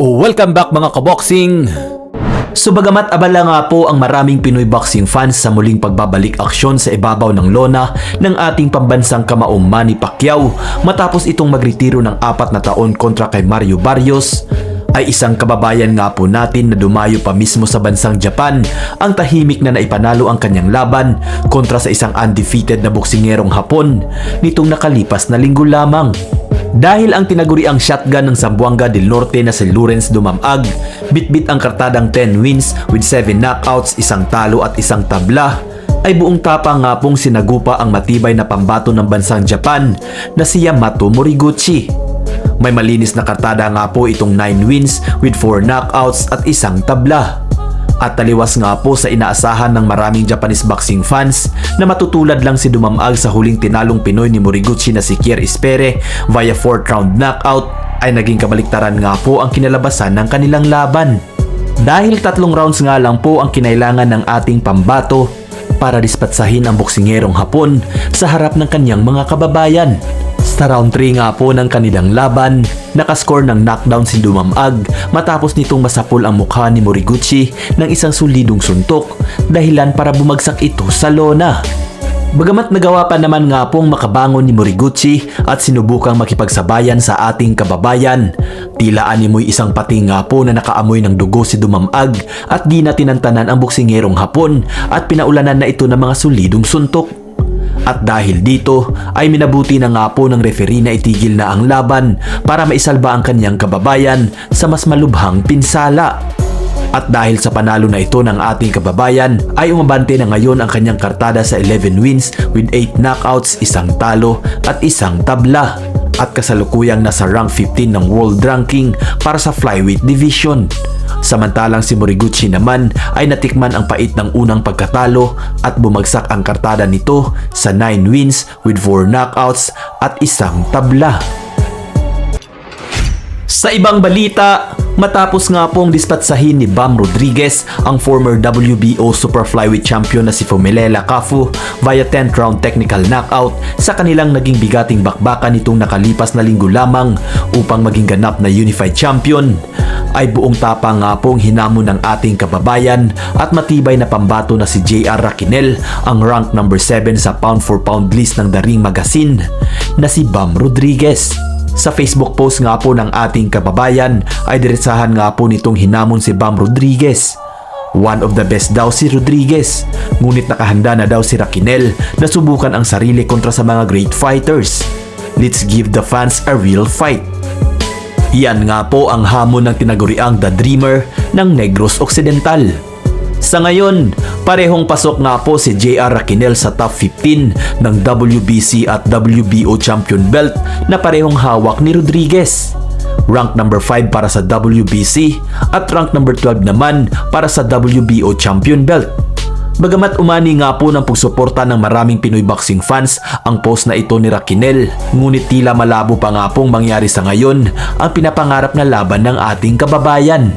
Welcome back mga kaboxing! So bagamat abala nga po ang maraming Pinoy boxing fans sa muling pagbabalik aksyon sa ibabaw ng lona ng ating pambansang kamaong Manny Pacquiao matapos itong magretiro ng apat na taon kontra kay Mario Barrios ay isang kababayan nga po natin na dumayo pa mismo sa bansang Japan ang tahimik na naipanalo ang kanyang laban kontra sa isang undefeated na boksingerong Hapon nitong nakalipas na linggo lamang. Dahil ang tinaguriang shotgun ng Zamboanga del Norte na si Lawrence Dumamag, bitbit ang kartadang 10 wins with 7 knockouts, isang talo at isang tabla, ay buong tapang nga pong sinagupa ang matibay na pambato ng bansang Japan na si Yamato Moriguchi. May malinis na kartada nga po itong 9 wins with 4 knockouts at isang tabla. At taliwas nga po sa inaasahan ng maraming Japanese boxing fans na matutulad lang si Dumamag sa huling tinalong Pinoy ni Moriguchi na si Kier Espere via 4th round knockout ay naging kabaliktaran nga po ang kinalabasan ng kanilang laban. Dahil tatlong rounds nga lang po ang kinailangan ng ating pambato para dispatsahin ang boksingerong Hapon sa harap ng kanyang mga kababayan. Sa round 3 nga po ng kanilang laban, nakascore ng knockdown si Dumamag matapos nitong masapol ang mukha ni Moriguchi ng isang solidong suntok dahilan para bumagsak ito sa lona. Bagamat nagawa pa naman nga pong makabangon ni Moriguchi at sinubukang makipagsabayan sa ating kababayan, tila animoy isang pati nga po na nakaamoy ng dugo si Dumamag at di na tinantanan ang boksingerong hapon at pinaulanan na ito ng mga solidong suntok. At dahil dito ay minabuti na nga po ng referee na itigil na ang laban para maisalba ang kanyang kababayan sa mas malubhang pinsala. At dahil sa panalo na ito ng ating kababayan ay umabante na ngayon ang kanyang kartada sa 11 wins with 8 knockouts, isang talo at isang tabla. At kasalukuyang nasa rank 15 ng world ranking para sa flyweight division. Samantalang si Moriguchi naman ay natikman ang pait ng unang pagkatalo at bumagsak ang kartada nito sa 9 wins with 4 knockouts at isang tabla. Sa ibang balita, matapos nga pong dispatsahin ni Bam Rodriguez ang former WBO Super Flyweight Champion na si Fumilela Kafu via 10th round technical knockout sa kanilang naging bigating bakbakan nitong nakalipas na linggo lamang upang maging ganap na Unified Champion ay buong tapang nga pong hinamon ng ating kababayan at matibay na pambato na si JR Raquinel ang rank number 7 sa pound for pound list ng The Ring Magazine na si Bam Rodriguez. Sa Facebook post nga po ng ating kababayan ay diretsahan nga po nitong hinamon si Bam Rodriguez. One of the best daw si Rodriguez, ngunit nakahanda na daw si Raquinel na subukan ang sarili kontra sa mga great fighters. Let's give the fans a real fight. Yan nga po ang hamon ng tinaguriang The Dreamer ng Negros Occidental. Sa ngayon, parehong pasok nga po si JR Raquinel sa top 15 ng WBC at WBO champion belt na parehong hawak ni Rodriguez. Rank number 5 para sa WBC at rank number 12 naman para sa WBO champion belt. Bagamat umani nga po ng pagsuporta ng maraming Pinoy boxing fans ang post na ito ni Raquinel, ngunit tila malabo pa nga pong mangyari sa ngayon ang pinapangarap na laban ng ating kababayan.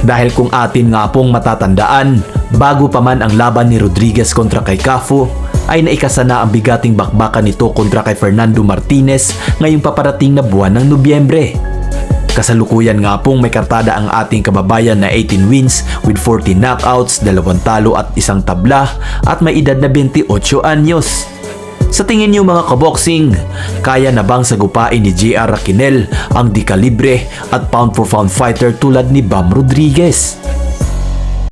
Dahil kung atin nga pong matatandaan, bago pa man ang laban ni Rodriguez kontra kay Cafu, ay naikasa na ang bigating bakbakan nito kontra kay Fernando Martinez ngayong paparating na buwan ng Nobyembre. Kasalukuyan nga pong may kartada ang ating kababayan na 18 wins with 40 knockouts, dalawang talo at isang tabla at may edad na 28 anyos. Sa tingin niyo mga kaboxing, kaya na bang sagupain ni JR Raquinel ang di kalibre at pound for pound fighter tulad ni Bam Rodriguez?